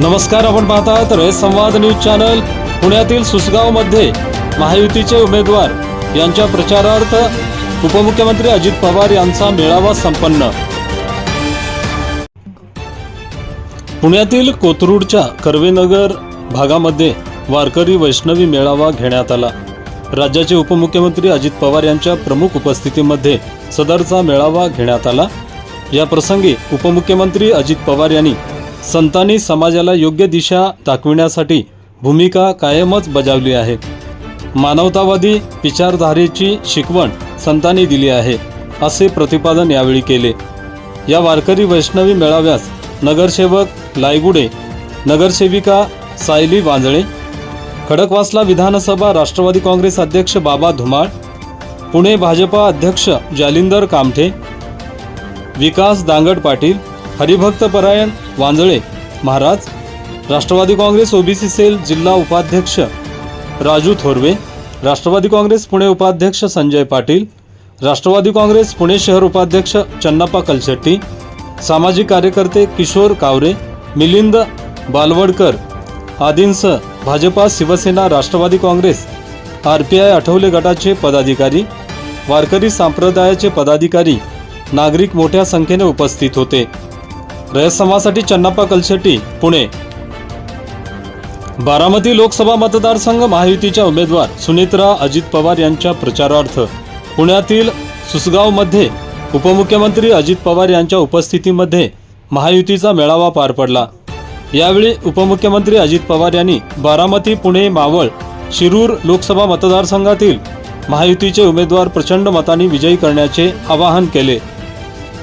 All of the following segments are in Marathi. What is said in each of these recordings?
नमस्कार आपण पाहतात रयत संवाद न्यूज चॅनल पुण्यातील सुसगावमध्ये महायुतीचे उमेदवार यांच्या प्रचारार्थ उपमुख्यमंत्री अजित पवार यांचा मेळावा संपन्न. पुण्यातील कोथरूडच्या कर्वेनगर भागामध्ये वारकरी वैष्णवी मेळावा घेण्यात आला. राज्याचे उपमुख्यमंत्री अजित पवार यांच्या प्रमुख उपस्थितीमध्ये सदरचा मेळावा घेण्यात आला. या प्रसंगी उपमुख्यमंत्री अजित पवार यांनी संतांनी समाजाला योग्य दिशा दाखविण्यासाठी भूमिका कायमच बजावली आहे. मानवतावादी विचारधारेची शिकवण संतांनी दिली आहे असे प्रतिपादन यावेळी केले. या वारकरी वैष्णवी मेळाव्यास नगरसेवक लायगुडे नगरसेविका सायली वांजळे खडकवासला विधानसभा राष्ट्रवादी काँग्रेस अध्यक्ष बाबा धुमाळ पुणे भाजपा अध्यक्ष जालिंदर कामठे विकास दांगड पाटील हरिभक्त परायण वांजळे महाराज. राष्ट्रवादी काँग्रेस ओबीसी सेल जिल्हा उपाध्यक्ष राजू थोरवे. राष्ट्रवादी काँग्रेस पुणे उपाध्यक्ष संजय पाटील. राष्ट्रवादी काँग्रेस पुणे शहर उपाध्यक्ष चन्नाप्पा कलशेट्टी. सामाजिक कार्यकर्ते किशोर कावरे मिलिंद बालवडकर. आदींसह BJP Shivsena Rashtravadi Congress R P I Athawale गटाचे पदाधिकारी वारकरी संप्रदायाचे पदाधिकारी नागरिक मोठ्या संख्येने उपस्थित होते. रयसमासाठी चन्नाप्पा कलशेट्टी पुणे. बारामती लोकसभा मतदारसंघ महायुतीच्या उमेदवार सुनेत्रा अजित पवार यांच्या प्रचारार्थ. पुण्यातील सुसगावमध्ये उपमुख्यमंत्री अजित पवार यांच्या उपस्थितीमध्ये महायुतीचा मेळावा पार पडला. यावेळी उपमुख्यमंत्री अजित पवार यांनी बारामती पुणे मावळ शिरूर लोकसभा मतदारसंघातील महायुतीचे उमेदवार प्रचंड मतांनी विजयी करण्याचे आवाहन केले.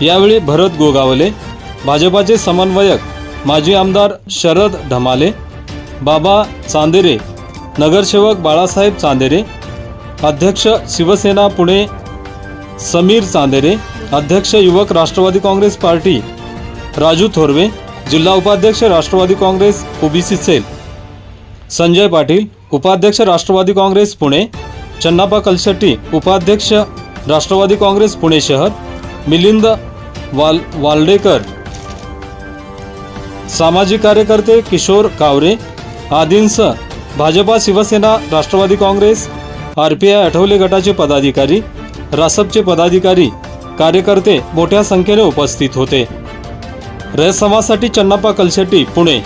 यावेळी भरत गोगावले भाजपाचे समन्वयक माजी आमदार शरद ढमाले बाबा चांदेरे नगरसेवक बाळासाहेब चांदेरे अध्यक्ष शिवसेना पुणे समीर चांदेरे अध्यक्ष युवक राष्ट्रवादी काँग्रेस पार्टी राजू थोरवे जिल्हा उपाध्यक्ष Rashtravadi Congress OBC cell. Sanjay Patil उपाध्यक्ष राष्ट्रवादी काँग्रेस पुणे चन्नाप्पा कलशेट्टी उपाध्यक्ष राष्ट्रवादी काँग्रेस पुणे शहर मिलिंद वाल वाल्डेकर सामाजिक कार्यकर्ते किशोर कावरे आदींसह BJP Shivsena Rashtravadi Congress R P I Athawale गटाचे पदाधिकारी रासपचे पदाधिकारी कार्यकर्ते मोठ्या संख्येने उपस्थित होते. रयत समाजसाठी चन्नाप्पा कलशेट्टी पुणे.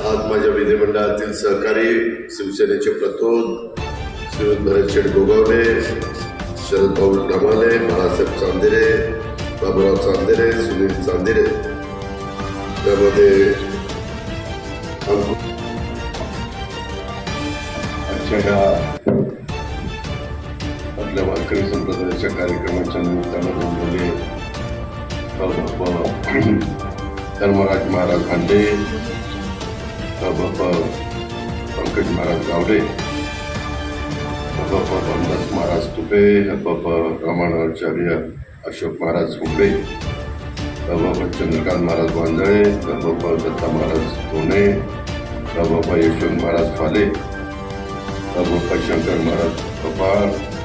आज माझ्या विधिमंडळातील सहकारी शिवसेनेचे प्रतोद श्री भरत शेठ गोगावले शरद भाऊ ढमाले बाळासाहेब चांदेरे बाबुराव चांदेरे सुनील चांदेरे. त्यामध्ये अंकुश आपल्या वारकरी संप्रदायाच्या कार्यक्रमाच्या निमित्तानं बोललेले बाप धर्मराज महाराज भांडे बाप पंकज महाराज गावडे बाबा रामदास महाराज तुपे बाबा रामानाचार्य अशोक महाराज हुंबे बाबा चंद्रकांत महाराज वांजळे बाबा दत्ता महाराज धोणे बाबा यशवंत महाराज फाले बाबा शंकर महाराज कपाळ